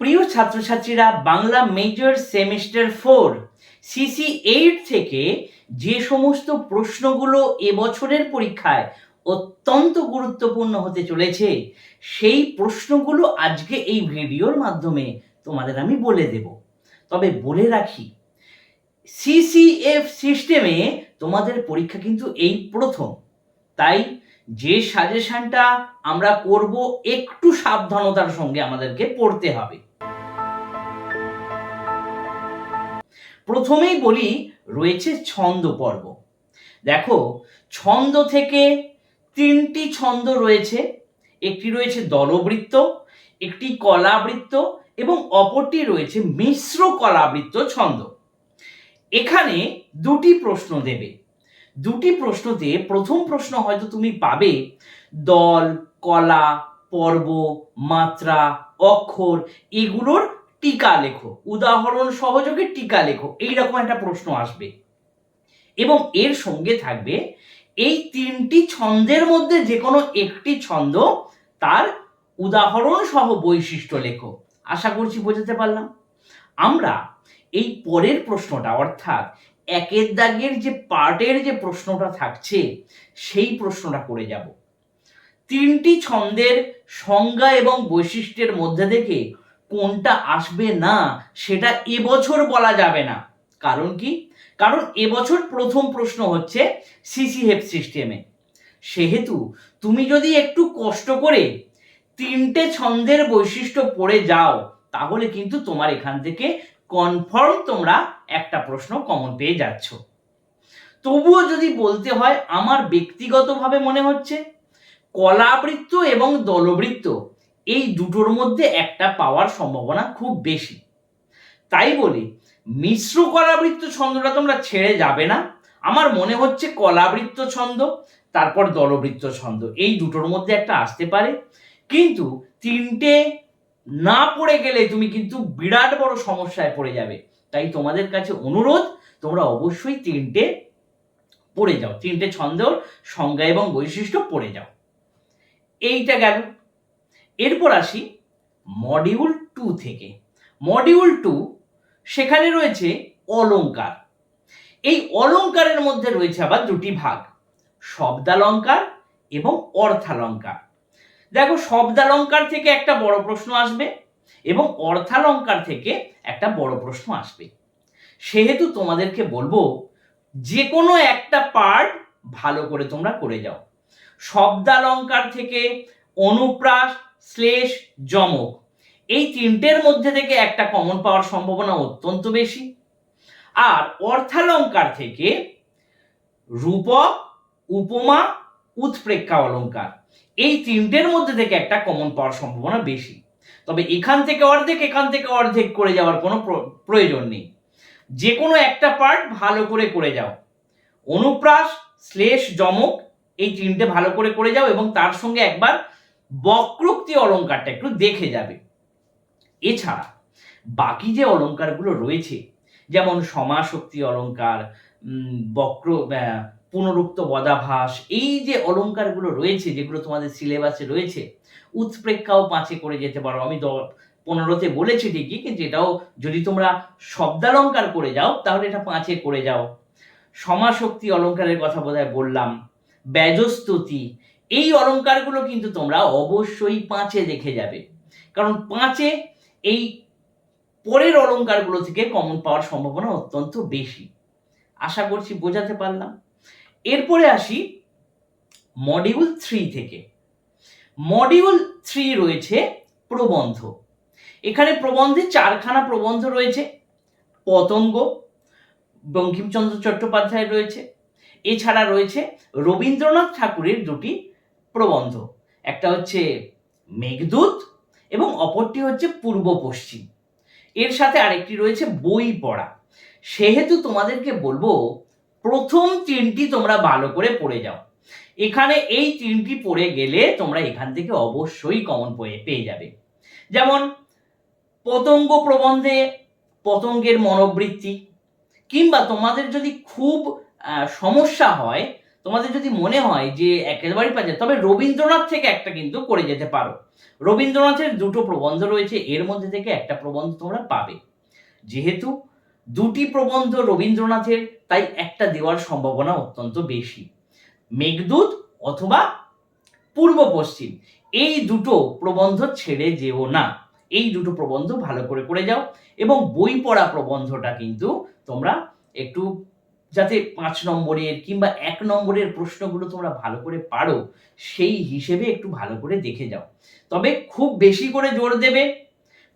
প্রিয় ছাত্রছাত্রীরা, Bangla major semester four CC eight থেকে যে সমস্ত প্রশ্নগুলো এবছরের পরীক্ষায় অত্যন্ত গুরুত্বপূর্ণ হতে চলেছে, সেই প্রশ্নগুলো আজকে এই ভিডিওর মাধ্যমে তোমাদের আমি বলে দেব। তবে বলে রাখি সিসিএফ সিস্টেমে তোমাদের পরীক্ষা কিন্তু এই প্রথম। তাই যে সাজেশনটা আমরা করব, একটু সাবধানতার সঙ্গে আমাদেরকে পড়তে হবে। প্রথমেই বলি, রয়েছে ছন্দ পর্ব। দেখো, ছন্দ থেকে তিনটি ছন্দ রয়েছে। একটি রয়েছে দলবৃত্ত, একটি কলাবৃত্ত এবং অপরটি রয়েছে মিশ্র কলাবৃত্ত ছন্দ। এখানে দুটি প্রশ্ন দেবে। দুটি প্রশ্নতে প্রথম প্রশ্ন হয়তো তুমি পাবে, দল, কলা, পর্ব, মাত্রা, অক্ষর, এগুলোর টিকা লেখো। উদাহরণ সহযোগে টিকা লেখো, এইরকম একটা প্রশ্ন আসবে। এবং এর সঙ্গে থাকবে, এই তিনটি ছন্দের মধ্যে যে কোনো একটি ছন্দ তার উদাহরণ সহ বৈশিষ্ট্য লেখো। আশা করছি বোঝাতে পারলাম? আমরা এই পরের প্রশ্নটা, অর্থাৎ একের দাগের যে পার্টের যে প্রশ্নটা থাকছে, সেই প্রশ্নটা করে যাব। তিনটি ছন্দের সংজ্ঞা এবং বৈশিষ্ট্যের মধ্যে থেকে কোনটা আসবে না, সেটা এবছর বলা যাবে না। কারণ কি? কারণ এবছর প্রথম প্রশ্ন হচ্ছে সিসিহেপ সিস্টেমে। সেহেতু তুমি যদি একটু কষ্ট করে তিনটে ছন্দের বৈশিষ্ট্য পড়ে যাও, তাহলে কিন্তু তোমার এখান থেকে কনফার্ম তোমরা একটা প্রশ্ন কমন পেয়ে যাচ্ছ। তবুও যদি বলতে হয় আমার ব্যক্তিগতভাবে মনে হচ্ছে, কলাবৃত্ত এবং দলবৃত্ত এই দুটোর মধ্যে একটা পাওয়ার সম্ভাবনা খুব বেশি। তাই বলি, মিশ্র কলাবৃত্ত ছন্দটা তোমরা ছেড়ে যাবে না। আমার মনে হচ্ছে কলাবৃত্ত ছন্দ, তারপর দলবৃত্ত ছন্দ, এই দুটোর মধ্যে একটা আসতে পারে। কিন্তু তিনটে না পড়ে গেলে তুমি কিন্তু বিরাট বড় সমস্যায় পড়ে যাবে। তাই তোমাদের কাছে অনুরোধ, তোমরা অবশ্যই তিনটে পড়ে যাও। তিনটে ছন্দর সংজ্ঞা এবং বৈশিষ্ট্য পড়ে যাও। এইটা গেল। এরপর আসি মডিউল টু থেকে। মডিউল টু সেখানে রয়েছে অলঙ্কার এই অলঙ্কারের মধ্যে রয়েছে আবার দুটি ভাগ শব্দালঙ্কার এবং অর্থালঙ্কার দেখো শব্দালঙ্কার থেকে একটা বড় প্রশ্ন আসবে এবং অর্থালঙ্কার থেকে একটা বড় প্রশ্ন আসবে। সেহেতু তোমাদেরকে বলব যে কোনো একটা পার্ট ভালো করে তোমরা করে যাও। শব্দালঙ্কার থেকে অনুপ্রাস শ্লেষ যমক এই তিনটের মধ্যে থেকে একটা কমন পাওয়ার সম্ভাবনা অত্যন্ত বেশি। আর অর্থালঙ্কার থেকে রূপক, উপমা, উৎপ্রেক্ষা অলঙ্কার। এই তিনটের মধ্যে থেকে একটা কমন পাওয়ার সম্ভাবনা বেশি। তবে এখান থেকে অর্ধেক, এখান থেকে অর্ধেক করে যাওয়ার কোনো প্র- প্রয়োজন নেই। যে কোনো একটা পার্ট ভালো করে করে যাও। অনুপ্রাস শ্লেষ যমক এই তিনটে ভালো করে করে যাও এবং তার সঙ্গে একবার বক্রোক্তি অলঙ্কারটা একটু দেখে যাবে। এছাড়া বাকি যে অলঙ্কারগুলো রয়েছে, যেমন সমাশক্তি অলঙ্কার বক্র পুনরুক্ত বদাভাস, এই যে অলঙ্কারগুলো রয়েছে, যেগুলো তোমাদের সিলেবাসে রয়েছে, উৎপ্রেক্ষাও পাঁচে করে যেতে পারো। আমি পনেরোতে বলেছি ঠিকই, কিন্তু এটাও যদি তোমরা শব্দালঙ্কার করে যাও, তাহলে এটা পাঁচে করে যাও। সমাশক্তি অলঙ্কারের কথা বোধহয় বললাম। ব্যজস্তুতি, এই অলঙ্কারগুলো কিন্তু তোমরা অবশ্যই পাঁচে দেখে যাবে। কারণ পাঁচে এই পরের অলঙ্কারগুলো থেকে কমন পাওয়ার সম্ভাবনা অত্যন্ত বেশি। আশা করছি বোঝাতে পারলাম। এরপরে আসি মডিউল থ্রি থেকে। মডিউল থ্রি রয়েছে প্রবন্ধ। এখানে প্রবন্ধে চারখানা প্রবন্ধ রয়েছে, পতঙ্গ, বঙ্কিমচন্দ্র চট্টোপাধ্যায় রয়েছে, এছাড়া রয়েছে রবীন্দ্রনাথ ঠাকুরের দুটি প্রবন্ধ। একটা হচ্ছে মেঘদূত এবং অপরটি হচ্ছে পূর্ব পশ্চিম। এর সাথে আরেকটি রয়েছে বই পড়া। সেহেতু তোমাদেরকে বলব প্রথম তিনটি তোমরা ভালো করে পড়ে যাও। এখানে এই তিনটি পড়ে গেলে তোমরা এখান থেকে অবশ্যই কমন পেয়ে পেয়ে যাবে। যেমন, পতঙ্গ প্রবন্ধে পতঙ্গের মনোবৃত্তি, কিংবা তোমাদের যদি খুব সমস্যা হয়, তোমাদের যদি মনে হয় যে একেবারেই পাওয়া যায়, তবে রবীন্দ্রনাথ থেকে একটা কিন্তু করে যেতে পারো। রবীন্দ্রনাথের দুটো প্রবন্ধ রয়েছে, এর মধ্যে থেকে একটা প্রবন্ধ তোমরা পাবে। যেহেতু দুটি প্রবন্ধ রবীন্দ্রনাথের, তাই একটা দেওয়ার সম্ভাবনা অত্যন্ত বেশি। মেঘদূত অথবা পূর্ব পশ্চিম, এই দুটো প্রবন্ধ ছেড়ে যেও না। এই দুটো প্রবন্ধ ভালো করে করে যাও এবং বই পড়া প্রবন্ধটা কিন্তু তোমরা একটু যাতে পাঁচ নম্বরের কিংবা এক নম্বরের প্রশ্নগুলো তোমরা ভালো করে পারো, সেই হিসেবে একটু ভালো করে দেখে যাও। তবে খুব বেশি করে জোর দেবে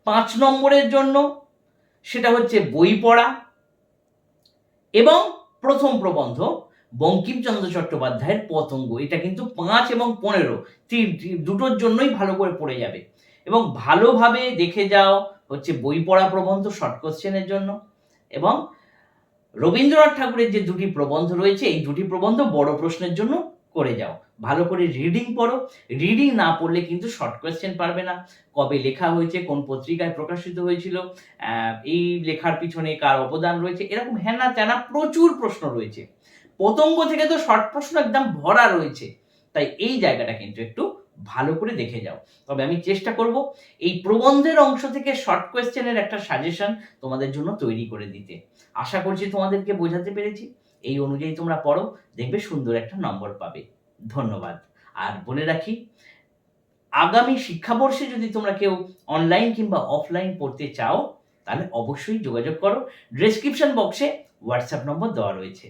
পাঁচ নম্বরের জন্য সেটা হচ্ছে বই পড়া এবং প্রথম প্রবন্ধ বঙ্কিমচন্দ্র চট্টোপাধ্যায়ের পতঙ্গ। এটা কিন্তু পাঁচ এবং পনেরো। তি- তি- দুটোর জন্যই ভালো করে পড়ে যাবে। এবং ভালোভাবে দেখে যাও হচ্ছে বই পড়া প্রবন্ধ, শর্ট কোশ্চেনের জন্য। এবং রবীন্দ্রনাথ ঠাকুরের যে দুটি প্রবন্ধ রয়েছে, এই দুটি প্রবন্ধ বড় প্রশ্নের জন্য করে যাও। ভালো করে রিডিং পড়ো। রিডিং না পড়লে কিন্তু শর্ট কোয়েশ্চেন পারবে না। কবে লেখা হয়েছে, কোন পত্রিকায় প্রকাশিত হয়েছিল এই লেখার পিছনে কার অবদান রয়েছে, এরকম হ্যানা ত্যানা প্রচুর প্রশ্ন রয়েছে। পতঙ্গ থেকে তো শর্ট প্রশ্ন একদম ভরা রয়েছে। তাই এই জায়গাটা কিন্তু একটু ভালো করে দেখে যাও। তবে আমি চেষ্টা করব এই প্রবন্ধের অংশ থেকে শর্ট কোয়েশ্চেনের একটা সাজেশন তোমাদের জন্য তৈরি করে দিতে। আশা করছি তোমাদেরকে বোঝাতে পেরেছি। এই অনুযায়ী তোমরা পড়ো, দেখবে সুন্দর একটা নম্বর পাবে। ধন্যবাদ। আর বলে রাখি, আগামী শিক্ষাবর্ষে যদি তোমরা কেউ অনলাইন কিংবা অফলাইন পড়তে চাও, তাহলে অবশ্যই যোগাযোগ করো। ডেসক্রিপশন বক্সে হোয়াটসঅ্যাপ নম্বর দেওয়া রয়েছে।